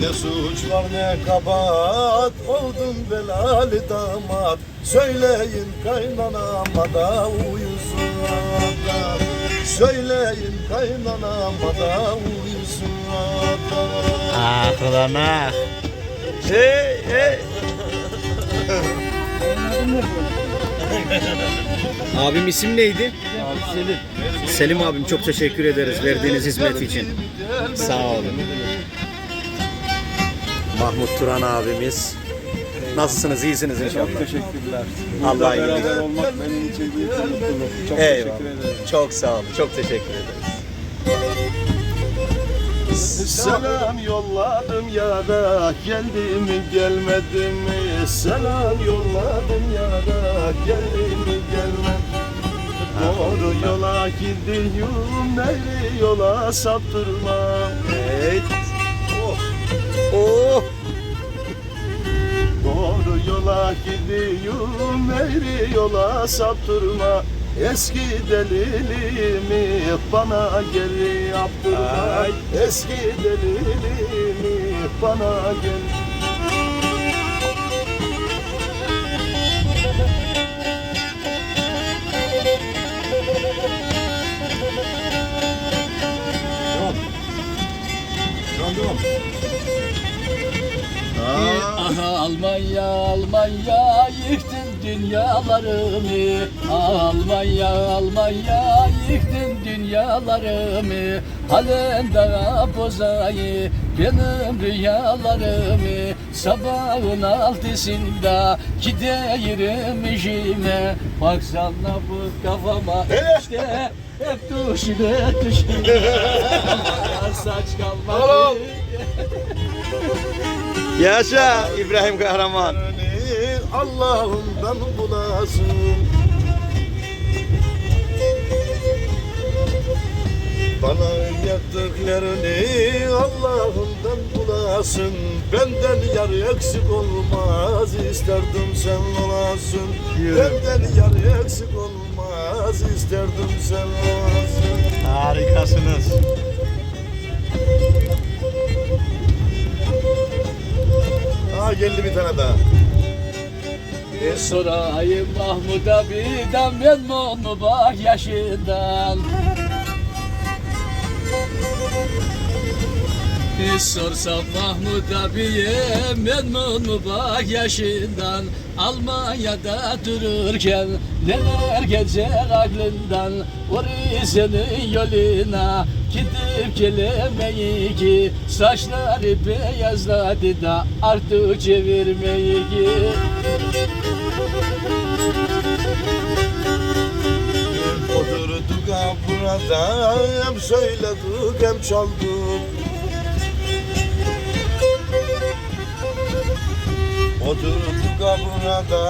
Ne suç var ne kabahat Oldum belali damat Söyleyin kaynanama da uyusun adam Söyleyin kaynanama da uyusun adam Ah ulan ah. Hey hey. Abim isim neydi? Selim. Selim abim çok teşekkür ederiz verdiğiniz hizmet için. Sağ olun. Mahmut Turan abimiz. Nasılsınız? İyisiniz inşallah. Teşekkürler. Allah iyilik. beraber olmak benim için büyük bir mutluluk. Çok Eyvallah. teşekkür ederim. Çok sağ olun. Çok teşekkür ederiz. Selam yolladım yara geldi mi gelmedi mi Selam yolladım yara geldi mi gelmedi Doğru yola gidiyorum nereye yola saptırma Evet. Gidiyorum nereye yola saptırma. Eski delilimi bana geri yaptırma Ay. Eski delilimi bana geri Aha Almanya Almanya yıktın dünyalarımı. Almanya Almanya yıktın dünyalarımı. Halen daha bozayı benim rüyalarımı. Sabahın altısında giderim işime. Baksana bu kafama işte hep düşüne düşüne Saç kalmadı Yaşa İbrahim Kahraman. Allah'ından bulasın. Bana yaptıklarını Allah'ından bulasın. Benden yar eksik olmaz isterdim sen olasın. Benden yar eksik olmaz isterdim sen olasın. Harikasınız. Geldi bir tane daha. Bir sorayım Mahmut abiden memnun mu bak yaşından sorsam Mahmut abiye memnun mu bak yaşından? Almanya'da dururken neler geçer aklından? Senin yoluna gidip gelemeyi ki Saçları beyazladı da artık çevirmeyi ki. Oturduk ha burada hem söyledik hem çaldık Oturduk ha burada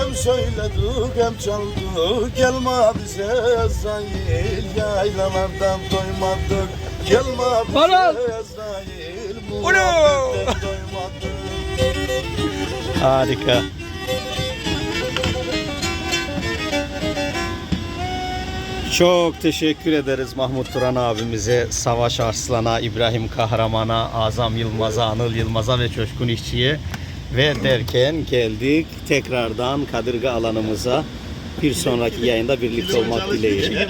hem söyledik hem çaldık. Gelme bize Ezrail yaylalardan doymadık. Gelme bize! Ezrail muhabbetten doymadık. Harika. Çok teşekkür ederiz Mahmut Turan abimize, Savaş Arslan'a, İbrahim Kahraman'a, Azam Yılmaz'a, Anıl Yılmaz'a ve Coşkun İşçi'ye ve derken geldik tekrardan kadırga alanımıza bir sonraki yayında birlikte olmak dileğiyle.